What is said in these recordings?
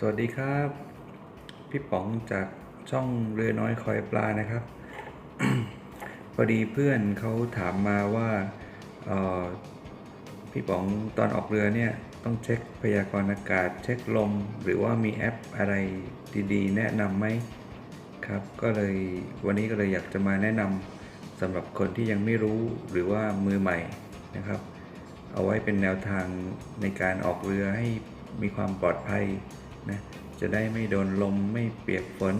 สวัสดีครับ พี่ป๋องจากช่องเรือน้อยคอยปลานะครับ พอดีเพื่อนเขาถามมาว่าออพี่ป๋องตอนออกเรือเนี่ยต้องเช็คพยากรณ์อากาศ เช็คลม หรือว่ามีแอปอะไรดีๆ แนะนำไหมครับ ก็เลยวันนี้ก็เลยอยากจะมาแนะนำสำหรับคนที่ยังไม่รู้หรือว่ามือใหม่นะครับ เอาไว้เป็นแนวทางในการออกเรือให้มีความปลอดภัย นะจะได้ไม่โดนลมไม่เปียกฝน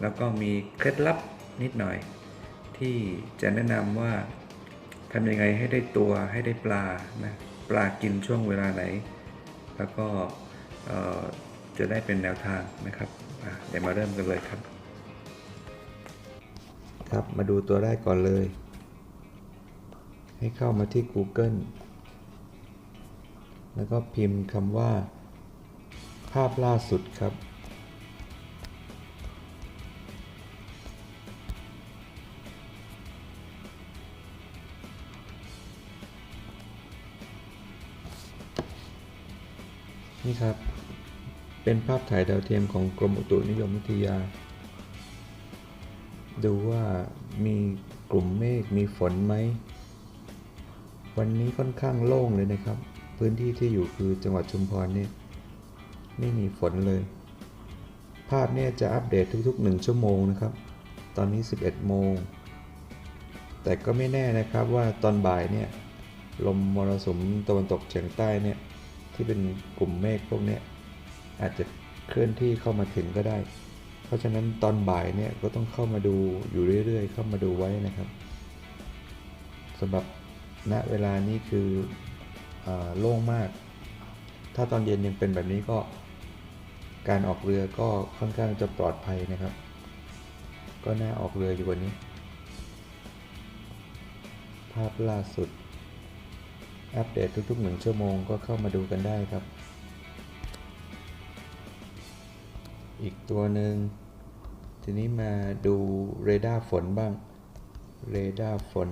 แล้วก็มีเคล็ดลับนิดหน่อย ที่จะแนะนำว่าทำยังไงให้ได้ตัวให้ได้ปลานะปลากินช่วงเวลาไหน แล้วก็จะได้เป็นแนวทางนะครับเดี๋ยวมาเริ่มกันเลยครับ ครับมาดูตัวแรกก่อนเลย ให้เข้ามาที่ Google แล้วก็พิมพ์คำว่า ภาพล่าสุดครับ นี่ครับ เป็นภาพถ่ายดาวเทียมของกรมอุตุนิยมวิทยา ดูว่ามีกลุ่มเมฆมีฝนไหม วันนี้ค่อนข้างโล่งเลยนะครับ พื้นที่ที่อยู่คือจังหวัดชุมพรเนี่ย ไม่มีฝนเลย ภาพเนี่ยจะอัปเดตทุกๆ 1 ชั่วโมงนะครับ ตอนนี้ 11 โมง แต่ก็ไม่แน่นะครับว่าตอนบ่ายเนี่ยลมมรสุมตะวันตกเฉียงใต้เนี่ยที่เป็นกลุ่มเมฆพวกเนี้ยอาจจะเคลื่อนที่เข้ามาถึงก็ได้ เพราะฉะนั้นตอนบ่ายเนี่ยก็ต้องเข้ามาดูอยู่เรื่อยๆ เข้ามาดูไว้นะครับสำหรับณเวลานี้คืออโล่งมาก ถ้าตอนเย็นยังเป็นแบบนี้ก็ การออกเรือก็ค่อนข้างจะปลอดภัยนะครับ ก็น่าออกเรืออยู่วันนี้ ภาพล่าสุด อัปเดตทุกๆหนึ่งชั่วโมงก็เข้ามาดูกันได้ครับ อีกตัวหนึ่งทีนี้มาดูเรดาร์ฝนบ้าง เรดาร์ฝน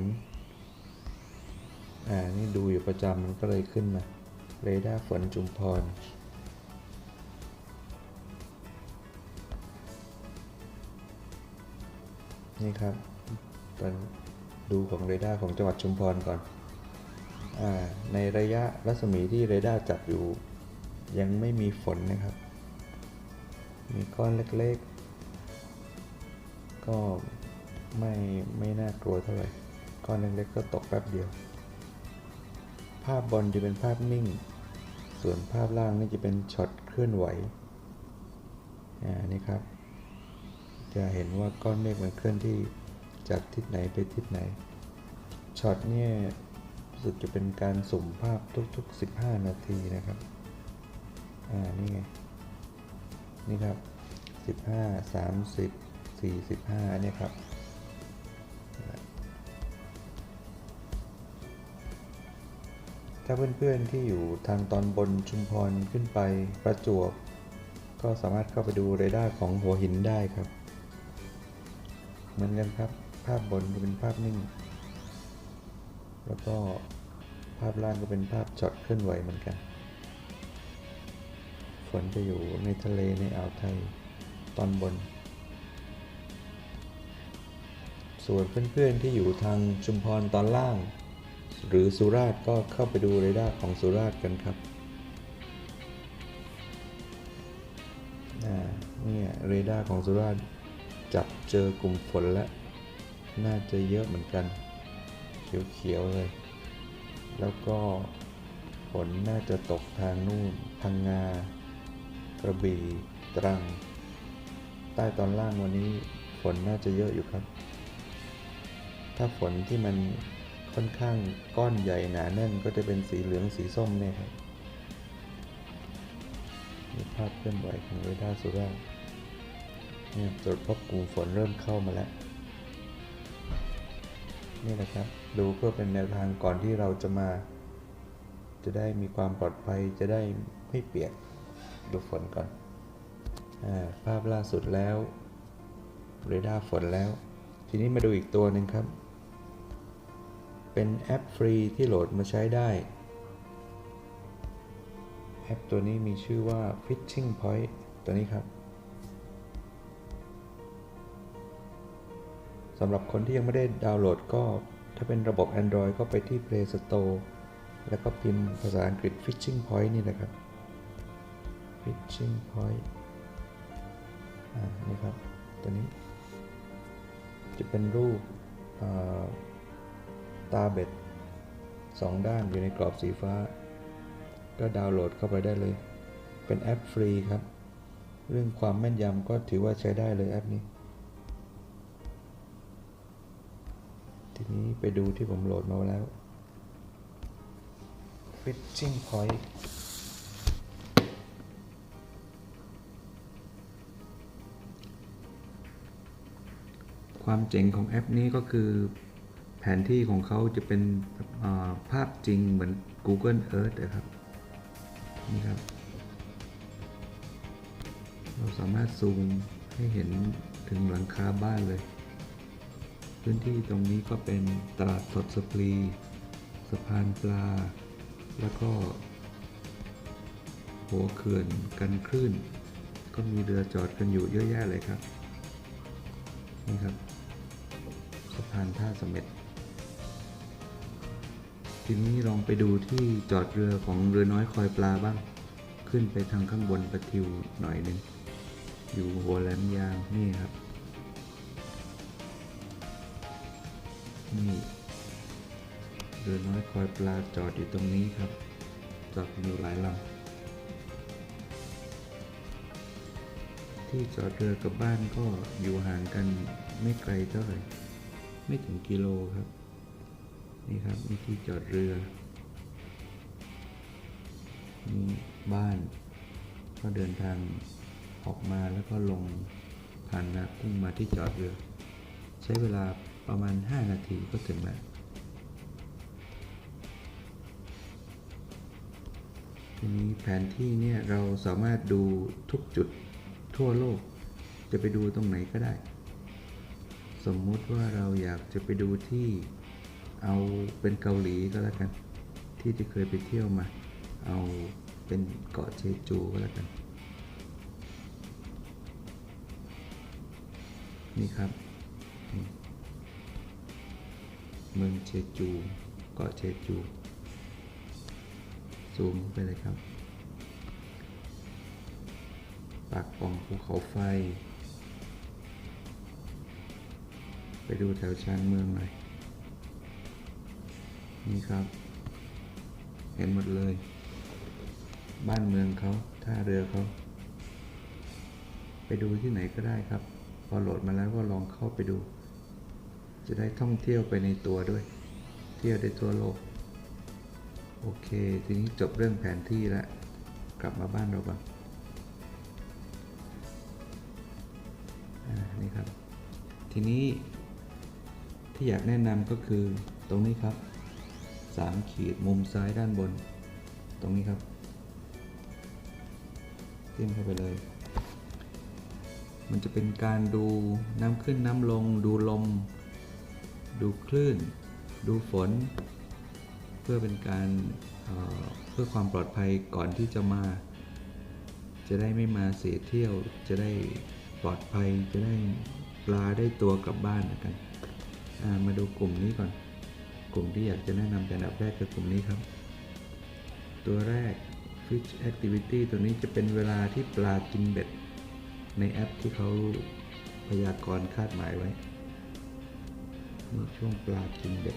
อ่า นี่ดูอยู่ประจำมันก็เลยขึ้นมา เรดาร์ฝนจุมพร นี่ครับตอนดูของเรดาร์ของจังหวัดชุมพรก่อนอ่าในระยะรัศมีที่เรดาร์จับอยู่ ยังไม่มีฝนนะครับ มีก้อนเล็กๆ ก็ไม่ไม่น่ากลัวเท่าไหร่ ก้อนเล็กๆก็ตกแป๊บเดียว ภาพบนจะเป็นภาพนิ่ง ส่วนภาพล่างนี่จะเป็นช็อตเคลื่อนไหว อ่า นี่ครับ จะเห็นว่าก้อนเมฆมันเคลื่อนที่จากทิศไหนไปทิศไหน ช็อตเนี่ยรู้สึกจะเป็นการสุ่มภาพทุก ๆ 15 นาทีนะครับ อ่า นี่ไง นี่ครับ 15 30 45เนี่ยครับถ้าเพื่อนๆที่อยู่ทางตอนบนชุมพรขึ้นไปประจวบ ก็สามารถเข้าไปดูเรดาร์ของหัวหินได้ครับ เหมือนกันครับ ภาพบนจะเป็นภาพนิ่ง แล้วก็ภาพล่างก็เป็นภาพช็อตเคลื่อนไหวเหมือนกัน ฝนจะอยู่ในทะเลในอ่าวไทยตอนบน ส่วนเพื่อนๆที่อยู่ทางชุมพรตอนล่าง หรือสุราษฎร์ก็เข้าไปดูเรดาร์ของสุราษฎร์กันครับเนี่ยเรดาร์ของสุราษฎร์ จับเจอกลุ่มฝนแล้ว น่าจะเยอะเหมือนกัน เขียวๆเลย แล้วก็ฝนน่าจะตกทางนู่นพังงา กระบี่ตรัง ใต้ตอนล่างวันนี้ฝนน่าจะเยอะอยู่ครับ ถ้าฝนที่มันค่อนข้างก้อนใหญ่หนาแน่นก็จะเป็นสีเหลืองสีส้มเนี่ยครับมีภาพเคลื่อนไหวของเรดาร์สุราษฎร์ เนี่ยตรวจพบกลุ่มฝนเริ่มเข้ามาแล้ว นี่แหละครับดูเพื่อเป็นแนวทางก่อนที่เราจะมา จะได้มีความปลอดภัยจะได้ไม่เปียกดูฝนก่อนอภาพล่าสุดแล้วเรดาร์ฝนแล้ว ทีนี้มาดูอีกตัวหนึ่งครับ เป็นแอปฟรีที่โหลดมาใช้ได้ แอปตัวนี้มีชื่อว่า Fishing Point ตัวนี้ครับ สำหรับคนที่ยังไม่ได้ดาวน์โหลดก็ ถ้าเป็นระบบ Android ก็ไปที่ Play Store แล้วก็พิมพ์ภาษาอังกฤษ Fishing Point นี่นะครับ Fishing Point อ่านี่ครับ ตัวนี้ จะเป็นรูปตาเบ็ดสองด้านอยู่ในกรอบสีฟ้า ก็ดาวน์โหลดเข้าไปได้เลย เป็นแอปฟรีครับ เรื่องความแม่นยำก็ถือว่าใช้ได้เลยแอปนี้ ทีนี้ไปดูที่ผมโหลดมาแล้ว Fishing Point ความเจ๋งของแอปนี้ก็คือแผนที่ของเขาจะเป็นาภาพจริงเหมือน Google Earth นะครับ นี่ครับ เราสามารถซูมให้เห็นถึงหลังคาบ้านเลย พื้นที่ตรงนี้ก็เป็นตลาดสดสปรีสะพานปลา แล้วก็ หัวเขื่อนกันคลื่น ก็มีเรือจอดกันอยู่เยอะแยะเลยครับ นี่ครับสะพานท่าเสม็ดทีนี้ลองไปดูที่จอดเรือของเรือน้อยคอยปลาบ้าง ขึ้นไปทางข้างบนประทิวหน่อยหนึ่งอยู่หัวแหลมยางนี่ครับ นี่เรือน้อยคอยปลาจอดอยู่ตรงนี้ครับจอดอยู่หลายลำที่จอดเรือกับบ้านก็อยู่ห่างกันไม่ไกลเท่าไหร่ไม่ถึงกิโลครับ นี่ครับนี่ที่จอดเรือนี่บ้าน ก็เดินทางออกมาแล้วก็ลงผ่านนะพุ่งมาที่จอดเรือ ใช้เวลา ประมาณ 5 นาทีก็ถึงแล้วทีนี้แผนที่เนี่ยเราสามารถดูทุกจุดทั่วโลก จะไปดูตรงไหนก็ได้ สมมุติว่าเราอยากจะไปดูที่เอาเป็นเกาหลีก็แล้วกัน ที่ที่เคยไปเที่ยวมา เอาเป็นเกาะเชจูก็แล้วกัน นี่ครับ เมืองเชจูเกาะเชจูซูมไปเลยครับปากป่องภูเขาไฟ ไปดูแถวชานเมืองหน่อยนี่ครับ เห็นหมดเลย บ้านเมืองเขาท่าเรือเขาไปดูที่ไหนก็ได้ครับ พอโหลดมาแล้วก็ลองเข้าไปดู จะได้ท่องเที่ยวไปในตัวด้วย เที่ยวได้ทั่วโลก โอเค ทีนี้จบเรื่องแผนที่แล้ว กลับมาบ้านเราบ้างอ่านี่ครับ ทีนี้ที่อยากแนะนำก็คือตรงนี้ครับ 3 ขีดมุมซ้ายด้านบน ตรงนี้ครับจิ้มเข้าไปเลย มันจะเป็นการดูน้ำขึ้นน้ำลงดูลม ดูคลื่น ดูฝน เพื่อเป็นการเเพื่อความปลอดภัยก่อนที่จะมา จะได้ไม่มาเสียเที่ยว จะได้ปลอดภัย จะได้ปลาได้ตัวกลับบ้านกันามาดูกลุ่มนี้ก่อน กลุ่มที่อยากจะแนะนำเป็นอันดับแรกคือกลุ่มนี้ครับ ตัวแรก Fish Activity ตัวนี้จะเป็นเวลาที่ปลากินเบ็ด ในแอปที่เขาพยากรณ์คาดหมายไว้ นี่ช่วงปลากินเบ็ด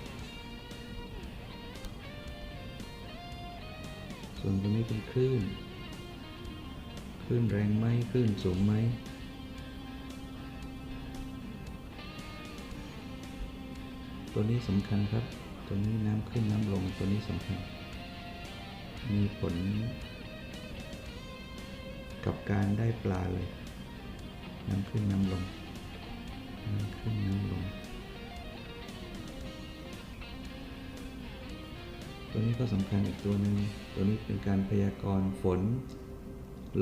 ส่วนตรงนี้เป็นคลื่น คลื่นแรงไหมคลื่นสูงไหมตัวนี้สำคัญครับ ตัวนี้น้ำขึ้นน้ำลงตัวนี้สำคัญ มีผล กับการได้ปลาเลย น้ำขึ้นน้ำลง น้ำขึ้นน้ำลง ตัวนี้ก็สำคัญอีกตัวหนึ่งตัวนี้เป็นการพยากรณ์ฝน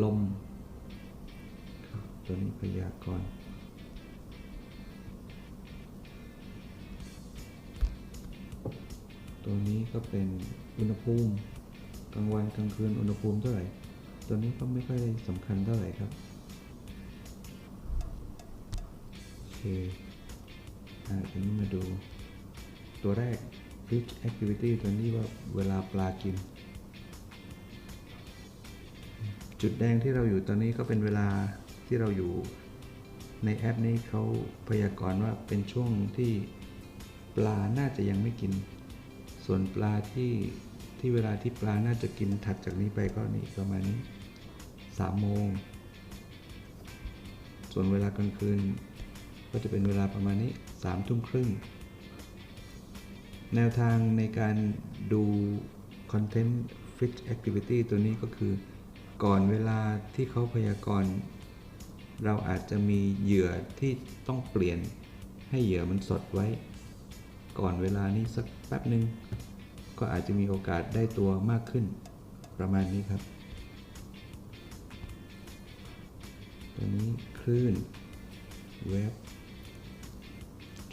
ลม ตัวนี้พยากรณ์ตัวนี้ก็เป็นอุณหภูมิกลางวันกลางคืนอุณหภูมิเท่าไหร่ ตัวนี้ก็ไม่ค่อยสำคัญเท่าไหร่ครับโอเคอ่าทีนี้มาดูตัวแรก fish activity ตัวนี้ว่าเวลาปลากิน จุดแดงที่เราอยู่ตอนนี้ก็เป็นเวลาที่เราอยู่ในแอปนี้เขาพยากรณ์ว่าเป็นช่วงที่ปลาน่าจะยังไม่กิน ส่วนปลาที่ที่เวลาที่ปลาน่าจะกินถัดจากนี้ไปก็นี่ประมาณนี้สามโมง ส่วนเวลากลางคืนก็จะเป็นเวลาประมาณนี้สามทุ่มครึ่ง แนวทางในการดู Content Fish Activity ตัวนี้ก็คือ ก่อนเวลาที่เขาพยากรณ์ เราอาจจะมีเหยื่อที่ต้องเปลี่ยนให้เหยื่อมันสดไว้ ก่อนเวลานี้สักแป๊บหนึ่งก็อาจจะมีโอกาสได้ตัวมากขึ้น ประมาณนี้ครับ ตัวนี้คลื่นเว็บ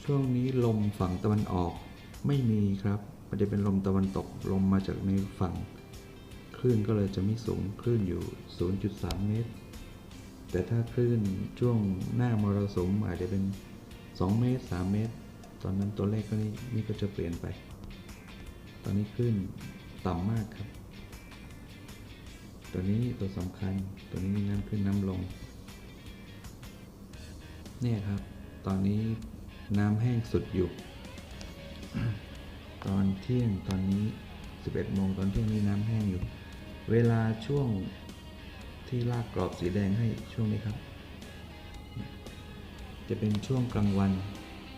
ช่วงนี้ลมฝั่งตะวันออก ไม่มีครับมันจะเป็นลมตะวันตกลมมาจากในฝั่ง คลื่นก็เลยจะไม่สูงคลื่นอยู่ 0.3 เมตร แต่ถ้าคลื่นช่วงหน้ามรสุมอาจจะเป็น 2 เมตร 3 เมตร ตอนนั้นตัวเลขก็นี่นี่ก็จะเปลี่ยนไป ตอนนี้คลื่นต่ำมากครับ ตัวนี้ตัวสำคัญ ตัวนี้น้ำขึ้นน้ำลง เนี่ยครับ ตอนนี้น้ำแห้งสุดอยู่ ตอนเที่ยงตอนนี้ 11โมงตอนเที่ยงนี้น้ำแห้งอยู่ เวลาช่วงที่ลากกรอบสีแดงให้ช่วงนี้ครับ จะเป็นช่วงกลางวัน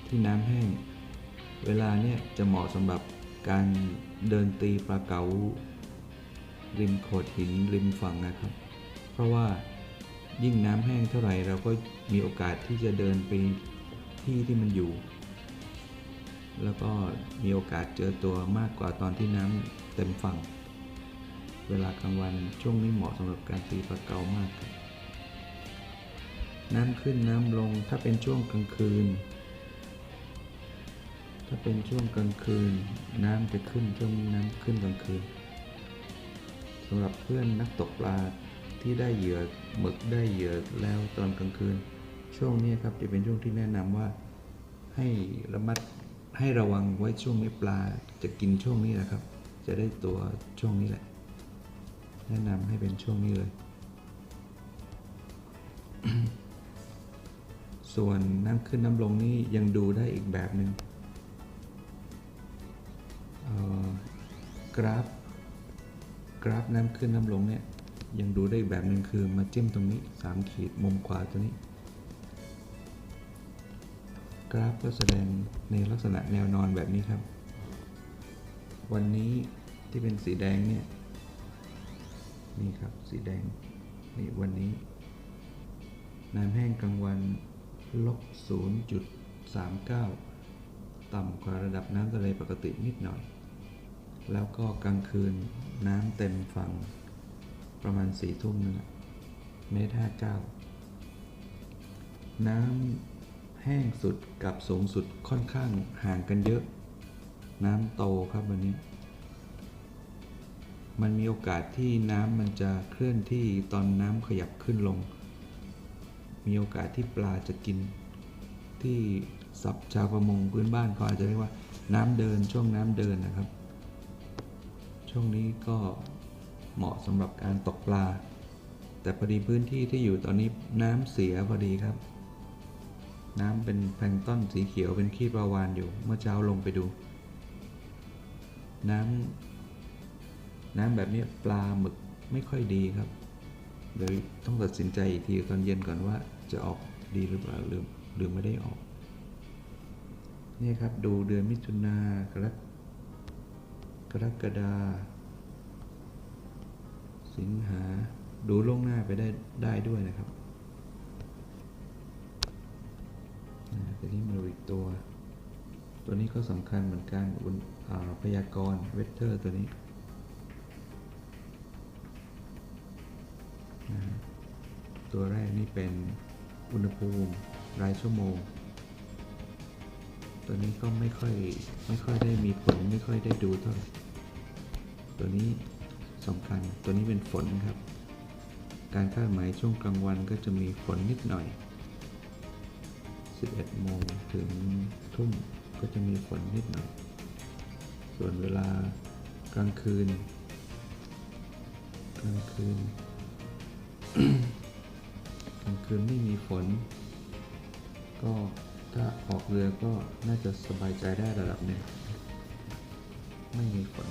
ที่น้ำแห้ง เวลาเนี่ยจะเหมาะสำหรับการเดินตีปลาเก๋าริมโขดหินริมฝั่งนะครับ เพราะว่ายิ่งน้ำแห้งเท่าไหร่เราก็มีโอกาสที่จะเดินไปที่ที่มันอยู่ แล้วก็มีโอกาสเจอตัวมากกว่าตอนที่น้ำเต็มฝั่ง เวลากลางวันช่วงนี้เหมาะสำหรับการตีปลาเกามากครับน้ำขึ้นน้ำลงถ้าเป็นช่วงกลางคืน ถ้าเป็นช่วงกลางคืน น้ำจะขึ้นช่วงนี้น้ำขึ้นกลางคืนสำหรับเพื่อนนักตกปลาที่ได้เหยื่อหมึกได้เหยื่อแล้วตอนกลางคืน ช่วงนี้ครับจะเป็นช่วงที่แนะนำว่าให้ระมัด ให้ระวังไว้ช่วงนี้ปลาจะกินช่วงนี้นะครับ จะได้ตัวช่วงนี้แหละ แนะนำให้เป็นช่วงนี้เลย ส่วนน้ำขึ้นน้ำลงนี่ยังดูได้อีกแบบหนึ่งเอ่อกราฟ กราฟน้ำขึ้นน้ำลงเนี่ยยังดูได้อีกแบบหนึ่งคือมาจิ้มตรงนี้ 3 ขีดมุมขวาตัวนี้ กราฟก็แสดงในลักษณะแนวนอนแบบนี้ครับ วันนี้ที่เป็นสีแดงเนี่ย นี่ครับสีแดง นี่วันนี้ น้ำแห้งกลางวันลบ 0.39 ต่ำกว่าระดับน้ำทะเลปกตินิดหน่อย แล้วก็กลางคืนน้ำเต็มฝั่งประมาณสี่ทุ่มนึงอะเมตรห้าเก้าน้ำ แห้งสุดกับสูงสุดค่อนข้างห่างกันเยอะ น้ำโตครับวันนี้ มันมีโอกาสที่น้ำมันจะเคลื่อนที่ตอนน้ำขยับขึ้นลง มีโอกาสที่ปลาจะกิน ที่ศัพท์ชาวประมงพื้นบ้านเขาอาจจะเรียกว่าน้ำเดินช่วงน้ำเดินนะครับ ช่วงนี้ก็เหมาะสำหรับการตกปลา แต่พอดีพื้นที่ที่อยู่ตอนนี้น้ำเสียพอดีครับ น้ำเป็นแพลงต้นสีเขียวเป็นขี้ปลาวานอยู่ เมื่อเช้าลงไปดู น้ำน้ำแบบนี้ปลาหมึกไม่ค่อยดีครับเลยวต้องตัดสินใจอีกทีตอนเย็นก่อนว่าจะออกดีหรือเปล่าหรือหรือไม่ได้ออก นี่ครับดูเดือนมิถุนากรกกรกฎาสิงหาดูล่วงหน้าไปได้ได้ด้วยนะครับ อ่าทีนี้มาดูอีกตัว ตัวนี้ก็สำคัญเหมือนกันอุณพยากรณ์เวทเทอร์ตัวนี้ตัวแรกนี่เป็นอุณหภูมิรายชั่วโมง ตัวนี้ก็ไม่ค่อยไม่ค่อยได้มีผลไม่ค่อยได้ดูเท่าไหร่ตัวนี้สำคัญตัวนี้เป็นฝนครับ การคาดหมายช่วงกลางวันก็จะมีฝนนิดหน่อย 11 โมงถึงทุ่มก็จะมีฝนนิดหน่อย ส่วนเวลากลางคืน กลางคืน กลางคืนไม่มีฝน ก็ถ้าออกเรือก็น่าจะสบายใจได้ระดับหนึ่งไม่มีฝน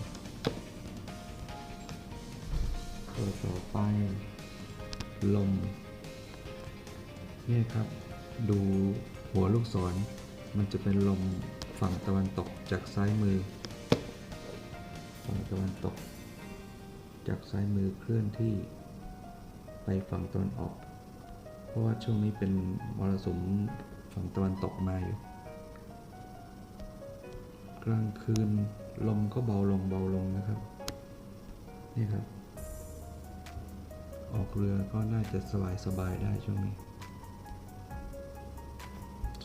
ตัวต่อไป ลม เนี่ยครับ ดู หัวลูกศรมันจะเป็นลมฝั่งตะวันตกจากซ้ายมือ ฝั่งตะวันตก จากซ้ายมือเคลื่อนที่ ไปฝั่งตะวันออก เพราะว่าช่วงนี้เป็นมรสุมฝั่งตะวันตกมาอยู่กลางคืนลมก็เบาลงเบาลงนะครับ นี่ครับ ออกเรือก็น่าจะสบายสบายได้ช่วงนี้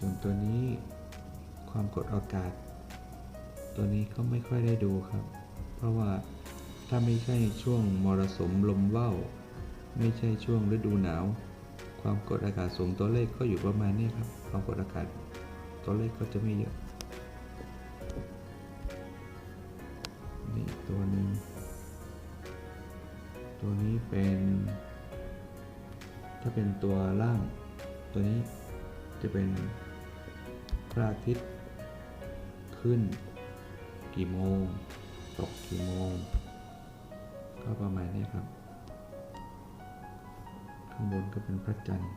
ส่วนตัวนี้ความกดอากาศ ตัวนี้เขาไม่ค่อยได้ดูครับ เพราะว่าถ้าไม่ใช่ช่วงมรสุมลมว่าวไม่ใช่ช่วงฤดูหนาว ความกดอากาศสูงตัวเลขก็อยู่ประมาณนี้ครับ ความกดอากาศตัวเลขก็จะไม่เยอะนี่ตัวหนึ่งตัวนี้เป็น ถ้าเป็นตัวล่าง ตัวนี้จะเป็น พระอาทิตย์ ขึ้น กี่โมง ตกกี่โมง ก็ประมาณนี้ครับ ข้างบนก็เป็นพระจันทร์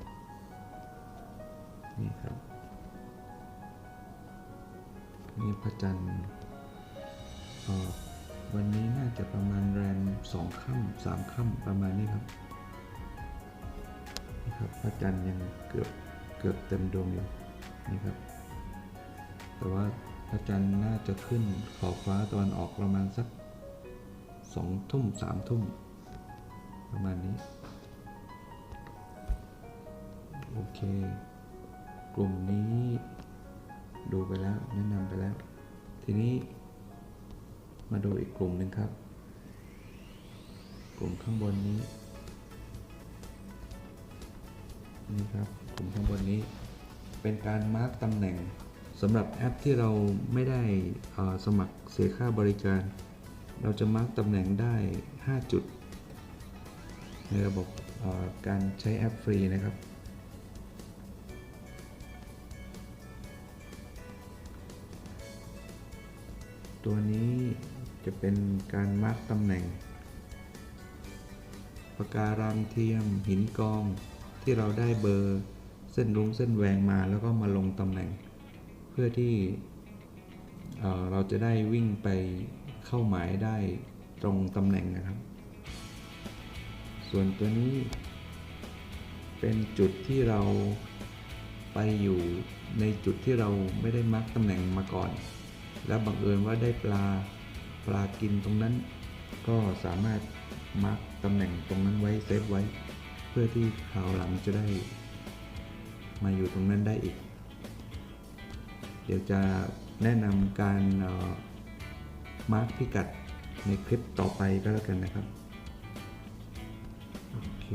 นี่ครับ นี่พระจันทร์ออกวันนี้น่าจะประมาณแรมสองค่ำสามค่ำประมาณนี้ครับนี่ครับพระจันทร์ยังเกือบเกือบเต็มดวงอยู่นี่ครับ แต่ว่าพระจันทร์น่าจะขึ้นขอบฟ้าตะวันออกประมาณสักสองทุ่มสามทุ่ม ประมาณนี้ โอเค กลุ่มนี้ดูไปแล้ว แนะนำไปแล้ว ทีนี้มาดูอีกกลุ่มหนึ่งครับ กลุ่มข้างบนนี้ นี่ครับ กลุ่มข้างบนนี้ เป็นการมาร์กตำแหน่ง สำหรับแอปที่เราไม่ได้สมัครเสียค่าบริการ เราจะมาร์กตำแหน่งได้ 5 จุด ในระบบการใช้แอปฟรีนะครับตัวนี้จะเป็นการมาร์กตำแหน่งปะการังเทียมหินกองที่เราได้เบอร์เส้นรุ้งเส้นแหวงมาแล้วก็มาลงตำแหน่ง เพื่อที่เเราจะได้วิ่งไปเข้าหมายได้ตรงตำแหน่งนะครับ ส่วนตัวนี้ เป็นจุดที่เราไปอยู่ในจุดที่เราไม่ได้มาร์กตำแหน่งมาก่อน แล้วบังเอิญว่าได้ปลาปลากินตรงนั้น ก็สามารถมาร์กตำแหน่งตรงนั้นไว้เซฟไว้ เพื่อที่คราวหลังจะได้ มาอยู่ตรงนั้นได้อีก เดี๋ยวจะแนะนำการมาร์กพิกัดในคลิปต่อไปก็แล้วกันนะครับ โอเค